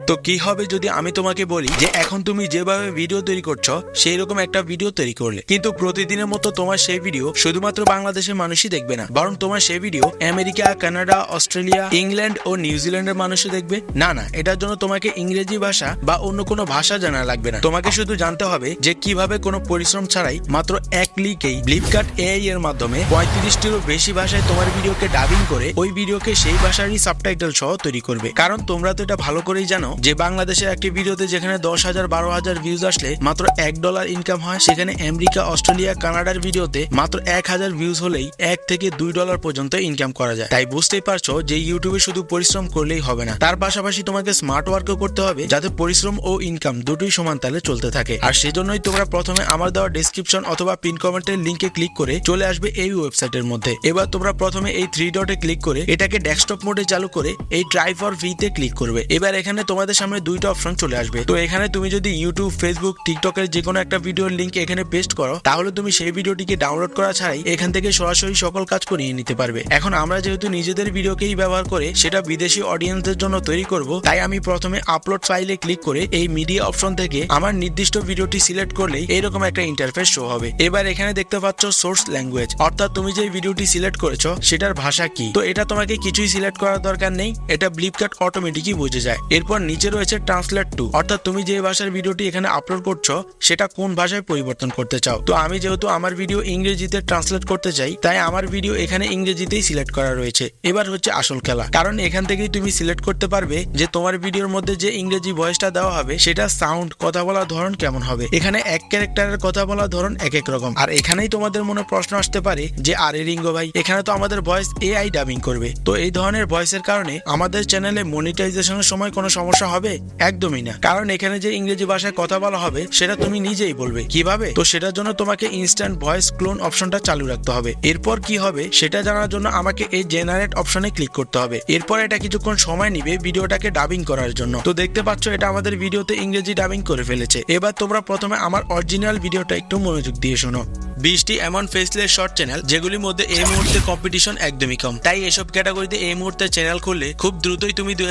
তো কি হবে যদি আমি তোমাকে বলি যে এখন তুমি যেভাবে ভিডিও তৈরি করছ সেই রকম একটা ভিডিও তৈরি করলে। কিন্তু প্রতিদিনের মতো তোমার সেই ভিডিও শুধুমাত্র বাংলাদেশের মানুষই দেখবে না, বরং তোমার সেই video America, Canada, Australia, England ও নিউজিল্যান্ডের মানুষও দেখবে। না না, এটার জন্য তোমাকে ইংরেজি ভাষা বা অন্য কোনো ভাষা জানা লাগবে না। তোমাকে শুধু জানতে হবে যে কীভাবে কোনো পরিশ্রম ছাড়াই মাত্র এক ক্লিকেই ফ্লিপকার্ট এআই এর মাধ্যমে পঁয়ত্রিশটিরও বেশি ভাষায় তোমার ভিডিওকে ডাবিং করে ওই ভিডিওকে সেই ভাষারই সাবটাইটেল সহ তৈরি করবে। কারণ তোমরা তো এটা ভালো করেই জানো যে বাংলাদেশের একটি ভিডিওতে যেখানে দশ হাজার, বারো হাজার ভিউজ আসলে মাত্র এক ডলার ইনকাম হয়, সেখানে আমেরিকা, অস্ট্রেলিয়া, কানাডার ভিডিওতে মাত্র এক হাজার ভিউজ হলেই এক থেকে দুই ডলার পর্যন্ত ইনকাম করা যায়। তাই বুঝতেই পারছ যে ইউটিউবে শুধু পরিশ্রম করলেই হবে না। তার পাশাপাশি তোমাকে স্মার্ট ওয়ার্কও করতে হবে, যাতে পরিশ্রম ও ইনকাম দুটোই সমান তালে চলতে থাকে। আর সেজন্যই তোমরা প্রথমে আমার দেওয়া ডেসক্রিপশন অথবা পিন কমেন্টের লিঙ্কে ক্লিক করে চলে আসবে এই ওয়েবসাইটের মধ্যে। এবার তোমরা প্রথমে এই থ্রি ডটে ক্লিক করে এটাকে ডেস্কটপ মোডে চালু করে এই ট্রাই ফর ফ্রিতে ক্লিক করবে। এবার এখানে তোমাদের সামনে দুইটা অপশন চলে আসবে। তো এখানে তুমি যদি ইউটিউব ফেসবুক টিকটকের যে কোনো একটা ভিডিওর লিঙ্ক এখানে পেস্ট করো, তাহলে তুমি সেই ভিডিওটিকে ডাউনলোড করা ছাড়াই এখান থেকে সরাসরি সকল কাজ করিয়ে নিতে পারবে। এখন আমরা যেহেতু নিজেদের ভিডিওকেই ব্যবহার করে সেটা বিদেশি অডিয়েন্সদের জন্য তৈরি করব, তাই আমি প্রথমে আপলোড ফাইলে ক্লিক করে এই মিডিয়া অপশন থেকে আমার নির্দিষ্ট ভিডিওটি সিলেক্ট করলেই এইরকম একটা ইন্টারফেস শো হবে। এবার এখানে দেখতে পাচ্ছ সোর্স ল্যাঙ্গুয়েজ অর্থাৎ তুমি যে ভিডিওটি সিলেক্ট করেছ, সেটার ভাষা কি? তো এটা তোমাকে কিছুই সিলেক্ট করার দরকার নেই, এটা ব্লিপকার্ট অটোমেটিকই বুঝে যায়। এরপর নিচে রয়েছে ট্রান্সলেট টু অর্থাৎ তুমি যে ভাষার ভিডিওটি এখানে আপলোড করছ, সেটা কোন ভাষায় পরিবর্তন করতে চাও? তো আমি যেহেতু আমার ভিডিও ইংরেজিতে ট্রান্সলেট করতে চাই, তাই আমার ভিডিও এখানে ইংরেজিতেই সিলেক্ট করা রয়েছে। এবার হচ্ছে আসল খেলা। কারণ এখান থেকেই তুমি সিলেক্ট করতে পারবে যে তোমার ভিডিওর মধ্যে যে ইংরেজি ভয়েসটা দেওয়া হবে, সেটা সাউন্ড কথা বলার ধরন কেমন হবে। এখানে এক ক্যারেক্টারের কথা বলার ধরন এক এক রকম। আর এখানেই তোমাদের মনে প্রশ্ন আসতে পারে যে, আরে রিঙ্গো ভাই, এখানে তো আমাদের ভয়েস এআই ডাবিং করবে। তো এই ধরনের ভয়েসের কারণে আমাদের চ্যানেলে মনিটাইজেশনের সময় কোনো সমস্যা হবে? একদমই না। কারণ এখানে যে ইংরেজি ভাষায় কথা বলা হবে, সেটা তুমি নিজেই বলবে। কীভাবে? তো সেটার জন্য তোমাকে ইনস্ট্যান্ট ভয়েস ক্লোন অপশনটা চালু রাখতে হবে। এরপর কি হবে? সেটা জানার জন্য আমাকে এই জেনারেট অপশনে ক্লিক করতে হবে। এরপর এটা কিছুক্ষণ সময় নিবে ভিডিওটাকে ডাবিং করার জন্য। তো দেখতে পাচ্ছ, এটা আমাদের ভিডিওতে ইংরেজি ডাবিং করে ফেলেছে। এবার তোমরা প্রথমে আমার অরিজিনাল ভিডিওটা একটু মনোযোগ দিয়ে শোনো। বিশটি এমন ফেসলেস শর্ট চ্যানেল যেগুলির মধ্যে এই মুহূর্তে কম্পিটিশন একদমই কম তাই এসব ক্যাটাগরিতে এই মুহূর্তে চ্যানেল খুললে খুব দ্রুতই তুমি দুই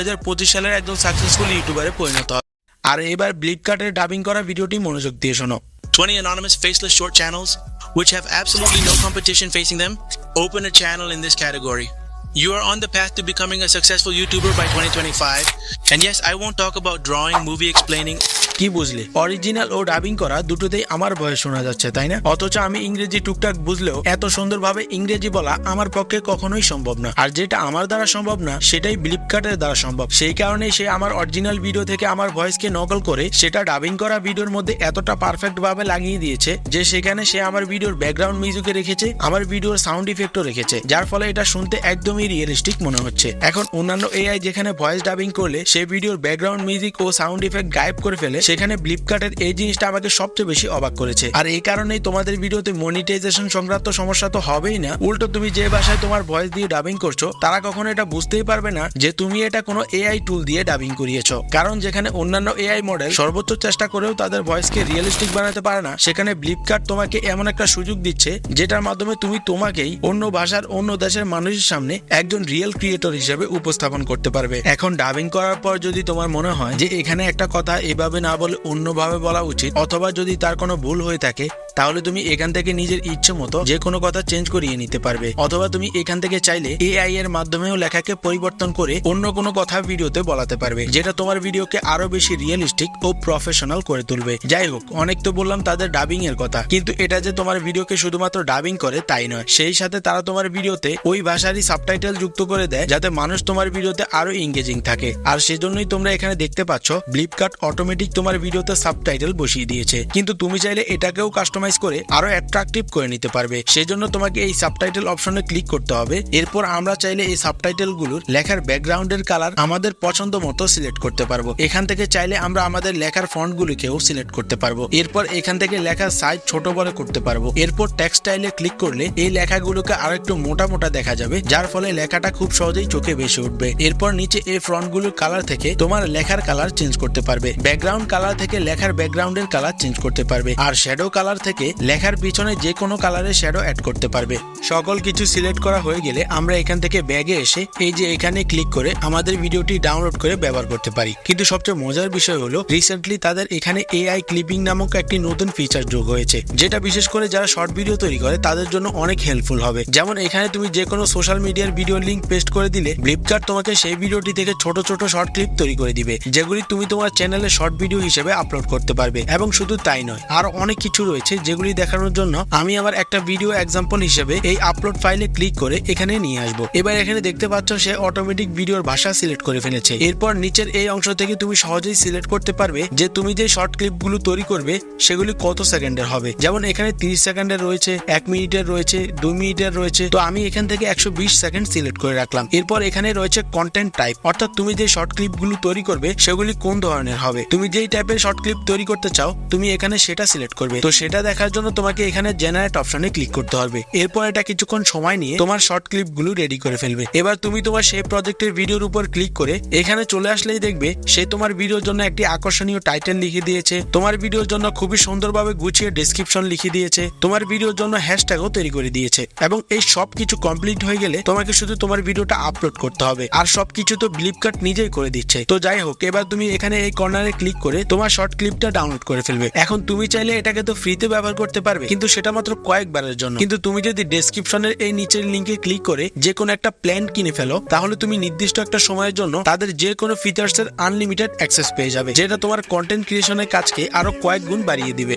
সালের একজন সাকসেসফুল ইউটিউবারে পরিণত হবে আর এবার ফ্লিপকার্টের ডাবিং করা ভিডিওটি মনোযোগ দিয়ে শোনো 20 anonymous faceless short channels which have absolutely no competition facing them open a channel in this category you are on the path to becoming a successful youtuber by 2025 and yes i won't talk about drawing movie explaining কি বুঝলে? Original ও dubbing করা দুটোতেই আমার ভয়ে শোনা যাচ্ছে, তাই না? অথচ আমি ইংরেজি টুকটাক বুঝলেও এত সুন্দরভাবে ইংরেজি বলা আমার পক্ষে কখনোই সম্ভব না। আর যেটা আমার দ্বারা সম্ভব না, সেটাই ফ্লিপকার্টের দ্বারা সম্ভব। সেই কারণে সে আমার অরিজিনাল ভিডিও থেকে আমার ভয়েসকে নকল করে সেটা ডাবিং করা ভিডিওর মধ্যে এতটা পারফেক্ট ভাবে লাগিয়ে দিয়েছে যে সেখানে সে আমার ভিডিওর ব্যাকগ্রাউন্ড মিউজিকে রেখেছে, আমার ভিডিওর সাউন্ড ইফেক্টও রেখেছে, যার ফলে এটা শুনতে একদমই রিয়েলিস্টিক মনে হচ্ছে। এখন অন্যান্য এআই যেখানে ভয়েস ডাবিং করলে সে ভিডিওর ব্যাকগ্রাউন্ড মিউজিক ও সাউন্ড ইফেক্ট গায়েব করে ফেলে সেখানে ফ্লিপকার্টের এই জিনিসটা আমাকে সবচেয়ে বেশি অবাক করেছে। আর এই কারণেই তোমাদের ভিডিওতে মনিটাইজেশন সংক্রান্ত সমস্যা তো হবেই না। উল্টো তুমি যে ভাষায় তোমার ভয়েস দিয়ে ডাবিং করছ, তারা কখনো এটা বুঝতেই পারবে না যে তুমি এটা কোনো এআই টুল দিয়ে ডাবিং করিয়েছো। কারণ যেখানে অন্যান্য এআই মডেল সর্বোচ্চ চেষ্টা করেও তাদের ভয়েসকে রিয়েলিস্টিক বানাতে পারে না, সেখানে ফ্লিপকার্ট তোমাকে এমন একটা সুযোগ দিচ্ছে, যেটার মাধ্যমে তুমি তোমাকেই অন্য ভাষার অন্য দেশের মানুষের সামনে একজন রিয়েল ক্রিয়েটর হিসেবে উপস্থাপন করতে পারবে। এখন ডাবিং করার পর যদি তোমার মনে হয় যে এখানে একটা কথা এভাবে না বলে অন্যভাবে বলা উচিত অথবা যদি তার কোনো ভুল হয়ে থাকে তাহলে তুমি এখান থেকে নিজের ইচ্ছে মতো যে কোনো কথা চেঞ্জ করিয়ে নিতে পারবে। অথবা তুমি এখান থেকে চাইলে এআই এর মাধ্যমেও লেখাকে পরিবর্তন করে অন্য কোনো কথা ভিডিওতে বলাতে পারবে, যেটা তোমার ভিডিওকে আরও বেশি রিয়েলিস্টিক ও প্রফেশনাল করে তুলবে। যাই হোক, অনেক তো বললাম তাদের ডাবিং এর কথা, কিন্তু এটা যে তোমার ভিডিওকে শুধুমাত্র ডাবিং করে তাই নয়। সেই সাথে তারা তোমার ভিডিওতে ওই ভাষারই সাবটাইটেল যুক্ত করে দেয়, যাতে মানুষ তোমার ভিডিওতে আরও এঙ্গেজিং থাকে। আর সেজন্যই তোমরা এখানে দেখতে পাচ্ছ ফ্লিপকার্ট অটোমেটিক তোমার ভিডিওতে সাবটাইটেল বসিয়ে দিয়েছে। কিন্তু তুমি চাইলে এটাকেও কাস্টমাইজ করে আরও অ্যাট্রাকটিভ করে নিতে পারবে। সেজন্য তোমাকে এই সাবটাইটেল অপশনে ক্লিক করতে হবে। এরপর আমরা চাইলে এই সাবটাইটেলগুলোর লেখার ব্যাকগ্রাউন্ডের কালার আমাদের পছন্দ মতো সিলেক্ট করতে পারব। এখান থেকে চাইলে আমরা আমাদের লেখার ফন্ট গুলিকেও সিলেক্ট করতে পারব। এরপর এখান থেকে লেখার সাইজ ছোট বড় করতে পারব। এরপর টেক্সটাইলে ক্লিক করলে এই লেখাগুলোকে আরও একটু মোটা মোটা দেখা যাবে, যার ফলে লেখাটা খুব সহজেই চোখে ভেসে উঠবে। এরপর নিচে এই ফ্রন্টগুলোর কালার থেকে তোমার লেখার কালার চেঞ্জ করতে পারবে। ব্যাকগ্রাউন্ড কালার থেকে লেখার ব্যাকগ্রাউন্ডের কালার চেঞ্জ করতে পারবে। আর শ্যাডো কালার থেকে থেকে লেখার পিছনে যে কোনো কালারের শ্যাডো অ্যাড করতে পারবে। সকল কিছু সিলেক্ট করা হয়ে গেলে আমরা এখান থেকে ব্যাগে এসে এই যে এখানে ক্লিক করে আমাদের ভিডিওটি ডাউনলোড করে ব্যবহার করতে পারি। কিন্তু সবচেয়ে মজার বিষয় হলো রিসেন্টলি তাদের এখানে এআই ক্লিপিং নামক একটি নতুন ফিচার যোগ হয়েছে, যেটা বিশেষ করে যারা শর্ট ভিডিও তৈরি করে, তাদের জন্য অনেক হেল্পফুল হবে। যেমন এখানে তুমি যে কোনো সোশ্যাল মিডিয়ার ভিডিও লিঙ্ক পেস্ট করে দিলে ফ্লিপকার্ট তোমাকে সেই ভিডিওটি থেকে ছোট ছোট শর্ট ক্লিপ তৈরি করে দিবে, যেগুলি তুমি তোমার চ্যানেলে শর্ট ভিডিও হিসেবে আপলোড করতে পারবে। এবং শুধু তাই নয়, আরও অনেক কিছু রয়েছে যেগুলি দেখানোর জন্য আমি আমার একটা ভিডিও এক্সাম্পল হিসেবে এই আপলোড ফাইলে ক্লিক করে এখানে নিয়ে আসব। এবার এখানে দেখতে পাচ্ছ সে অটোমেটিক ভিডিওর ভাষা সিলেক্ট করে ফেলেছে। এরপর নিচের এই অংশ থেকে তুমি সহজেই সিলেক্ট করতে পারবে যে তুমি যে শর্ট ক্লিপগুলো তৈরি করবে, সেগুলি কত সেকেন্ডের হবে। যেমন এখানে 30 সেকেন্ডের রয়েছে, এক মিনিটের রয়েছে দুই মিনিটের রয়েছে। তো আমি এখান থেকে একশো বিশ সেকেন্ড সিলেক্ট করে রাখলাম। এরপর এখানে রয়েছে কন্টেন্ট টাইপ অর্থাৎ তুমি যে শর্ট ক্লিপগুলো তৈরি করবে, সেগুলি কোন ধরনের হবে? তুমি যেই টাইপের শর্ট ক্লিপ তৈরি করতে চাও, তুমি এখানে সেটা সিলেক্ট করবে। তো সেটা দেখার জন্য তোমাকে এখানে জেনারেট অপশনে ক্লিক করতে হবে। এরপর এটা কিছুক্ষণ সময় নিয়ে তোমার শর্ট ক্লিপগুলো রেডি করে ফেলবে। এবার তুমি তোমার সেই প্রজেক্টের ভিডিওর উপর ক্লিক করে এখানে চলে আসলেই দেখবে সে তোমার ভিডিওর জন্য একটি আকর্ষণীয় টাইটেল লিখে দিয়েছে। তোমার ভিডিওর জন্য খুবই সুন্দরভাবে গুছিয়ে ডেসক্রিপশন লিখে দিয়েছে। তোমার ভিডিওর জন্য হ্যাশট্যাগও তৈরি করে দিয়েছে। এবং এই সব কিছু কমপ্লিট হয়ে গেলে তোমাকে শুধু তোমার ভিডিওটা আপলোড করতে হবে। আর সবকিছু তো ফ্লিপকার্ট নিজেই করে দিচ্ছে। তো যাই হোক, এবার তুমি এখানে এই কর্নারে ক্লিক করে তোমার শর্ট ক্লিপটা ডাউনলোড করে ফেলবে। এখন তুমি চাইলে এটাকে তো ফ্রিতে ব্যবহার করতে পারবে। কিন্তু সেটা মাত্র কয়েকবারের জন্য। কিন্তু তুমি যদি ডেসক্রিপশনের এই নিচের লিঙ্কে ক্লিক করে যে কোনো একটা প্ল্যান কিনে ফেলো, তাহলে তুমি নির্দিষ্ট একটা সময়ের জন্য তাদের যে কোনো ফিচার্স এর আনলিমিটেড অ্যাক্সেস পেয়ে যাবে, যেটা তোমার কন্টেন্ট ক্রিয়েশনের কাজকে আরও কয়েক গুণ বাড়িয়ে দিবে।